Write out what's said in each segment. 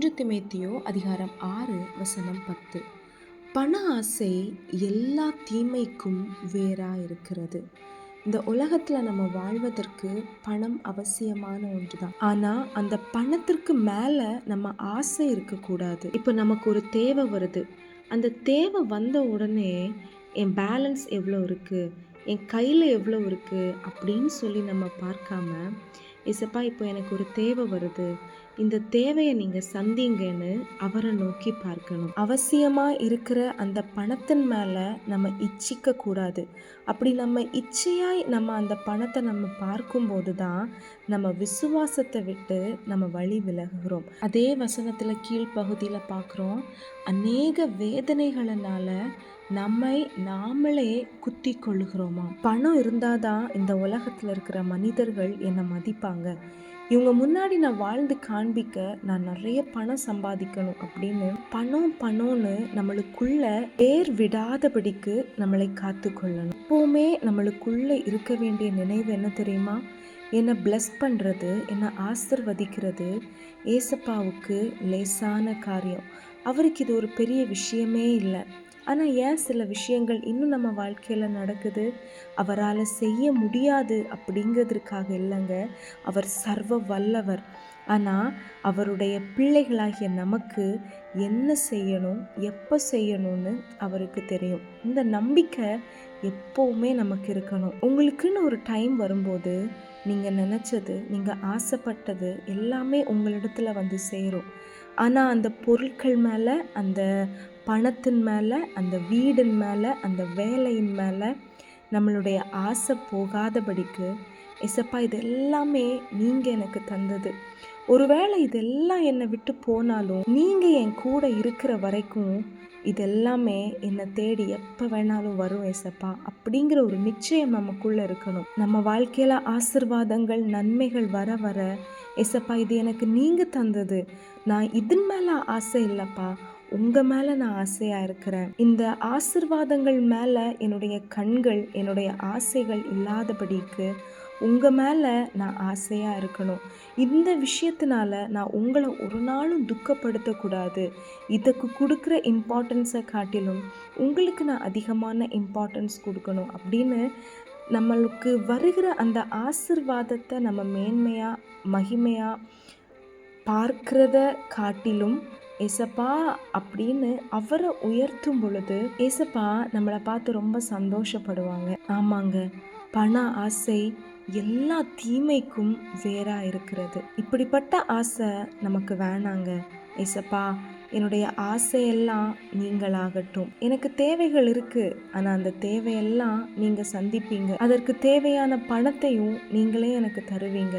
ஒன்று திமேத்தியோ அதிகாரம் ஆறு வசனம் பத்து. பண ஆசை எல்லா தீமைக்கும் வேறாக இருக்கிறது இந்த உலகத்தில் நம்ம வாழ்வதற்கு பணம் அவசியமான ஒன்று தான் ஆனால் அந்த பணத்திற்கு மேலே நம்ம ஆசை இருக்கக்கூடாது. இப்போ நமக்கு ஒரு தேவை வருது. அந்த தேவை வந்த உடனே என் பேலன்ஸ் எவ்வளோ இருக்குது என் கையில் எவ்வளோ இருக்குது அப்படின்னு சொல்லி நம்ம பார்க்காம இசப்பா இப்போ எனக்கு ஒரு தேவை வருது. இந்த தேவையை நீங்கள் சந்திங்கன்னு அவரை நோக்கி பார்க்கணும். அவசியமாக இருக்கிற அந்த பணத்தின் மேலே நம்ம இச்சிக்க கூடாது. அப்படி நம்ம இச்சையாய் நம்ம அந்த பணத்தை நம்ம பார்க்கும்போது தான் நம்ம விசுவாசத்தை விட்டு நம்ம வழி விலகுகிறோம். அதே வசனத்தில் கீழ்ப்பகுதியில் பார்க்குறோம் அநேக வேதனைகளினால நம்மை நாமளே குத்தி கொள்ளுகிறோமா? பணம் இருந்தால் தான் இந்த உலகத்தில் இருக்கிற மனிதர்கள் என்னை மதிப்பாங்க. இவங்க முன்னாடி நான் வாழ்ந்து காண்பிக்க நான் நிறைய பணம் சம்பாதிக்கணும் அப்படின்னு பணம் பணம்னு நம்மளுக்குள்ள பேர் விடாதபடிக்கு நம்மளை காத்து கொள்ளணும் எப்போவுமே நம்மளுக்குள்ள இருக்க வேண்டிய நினைவு என்ன தெரியுமா? என்னை பிளஸ் பண்ணுறது என்னை ஆசிர்வதிக்கிறது ஏசப்பாவுக்கு லேசான காரியம். அவருக்கு இது ஒரு பெரிய விஷயமே இல்லை. ஆனால் ஏன் சில விஷயங்கள் இன்னும் நம்ம வாழ்க்கையில் நடக்குது? அவரால் செய்ய முடியாது அப்படிங்கிறதுக்காக இல்லைங்க. அவர் சர்வ வல்லவர். ஆனால் அவருடைய பிள்ளைகளாகிய நமக்கு என்ன செய்யணும் எப்போ செய்யணும்னு அவருக்கு தெரியும். இந்த நம்பிக்கை எப்போவுமே நமக்கு இருக்கணும். உங்களுக்குன்னு ஒரு டைம் வரும்போது நீங்கள் நினச்சது நீங்கள் ஆசைப்பட்டது எல்லாமே உங்களிடத்துல வந்து சேரும். ஆனால் அந்த பொருட்கள் மேலே அந்த பணத்தின் மேலே அந்த வீடின் மேலே அந்த வேலையின் மேலே நம்மளுடைய ஆசை போகாதபடிக்கு எசப்பா இது எல்லாமே நீங்கள் எனக்கு தந்தது. ஒருவேளை இதெல்லாம் என்னை விட்டு போனாலும் நீங்கள் என் கூட இருக்கிற வரைக்கும் இதெல்லாமே என்னை தேடி எப்போ வேணாலும் வரும் ஏசப்பா அப்படிங்கிற ஒரு நிச்சயம் நமக்குள்ளே இருக்கணும். நம்ம வாழ்க்கையில் ஆசிர்வாதங்கள் நன்மைகள் வர வர ஏசப்பா இது எனக்கு நீங்கள் தந்தது. நான் இதன் மேலே ஆசை இல்லைப்பா. உங்கள் மேலே நான் ஆசையாக இருக்கிறேன். இந்த ஆசிர்வாதங்கள் மேலே என்னுடைய கண்கள் என்னுடைய ஆசைகள் இல்லாதபடிக்கு உங்கள் மேலே நான் ஆசையாக இருக்கணும். இந்த விஷயத்தினால நான் உங்களை ஒரு நாளும் துக்கப்படுத்தக்கூடாது. இதுக்கு கொடுக்குற இம்பார்ட்டன்ஸை காட்டிலும் உங்களுக்கு நான் அதிகமான இம்பார்ட்டன்ஸ் கொடுக்கணும் அப்படின்னு நம்மளுக்கு வருகிற அந்த ஆசிர்வாதத்தை நம்ம மேன்மையாக மகிமையாக பார்க்கிறத காட்டிலும் ஏசப்பா அப்படின்னு அவரை உயர்த்தும் பொழுது ஏசப்பா நம்மளை பார்த்து ரொம்ப சந்தோஷப்படுவாங்க. ஆமாங்க பண ஆசை எல்லா தீமைக்கும் வேறா இருக்கிறது. இப்படிப்பட்ட ஆசை நமக்கு வேணாங்க. ஏசப்பா என்னுடைய ஆசையெல்லாம் நீங்களாகட்டும். எனக்கு தேவைகள் இருக்கு ஆனால் அந்த தேவையெல்லாம் நீங்கள் சந்திப்பீங்க. அதற்கு தேவையான பணத்தையும் நீங்களே எனக்கு தருவீங்க.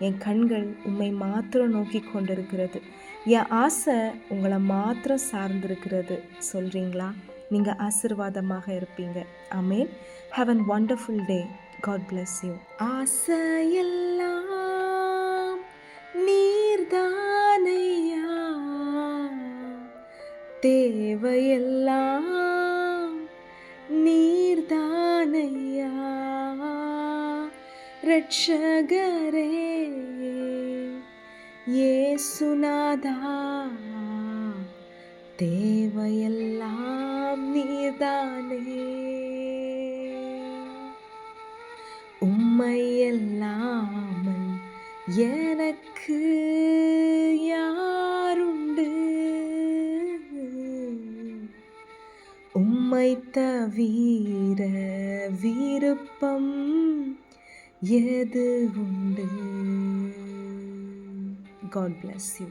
என் கண்கள் உம்மை மாத்திரம் நோக்கி கொண்டிருக்கிறது. என் ஆசை உங்களை மாத்திரம் சார்ந்திருக்கிறது. சொல்கிறீங்களா நீங்கள் ஆசிர்வாதமாக இருப்பீங்க. Amen have an wonderful day God bless you ஆசையெல்லாம் நீர்தானையா? தேவையெல்லாம் நீர்தானையா? ரட்சகரே ஏசுநாதா தேவையெல்லாம் நீதானே உம்மையல்லாமல் எனக்கு யாருண்டு? உம்மை தவிர விருப்பம் எது உண்டு? God bless you.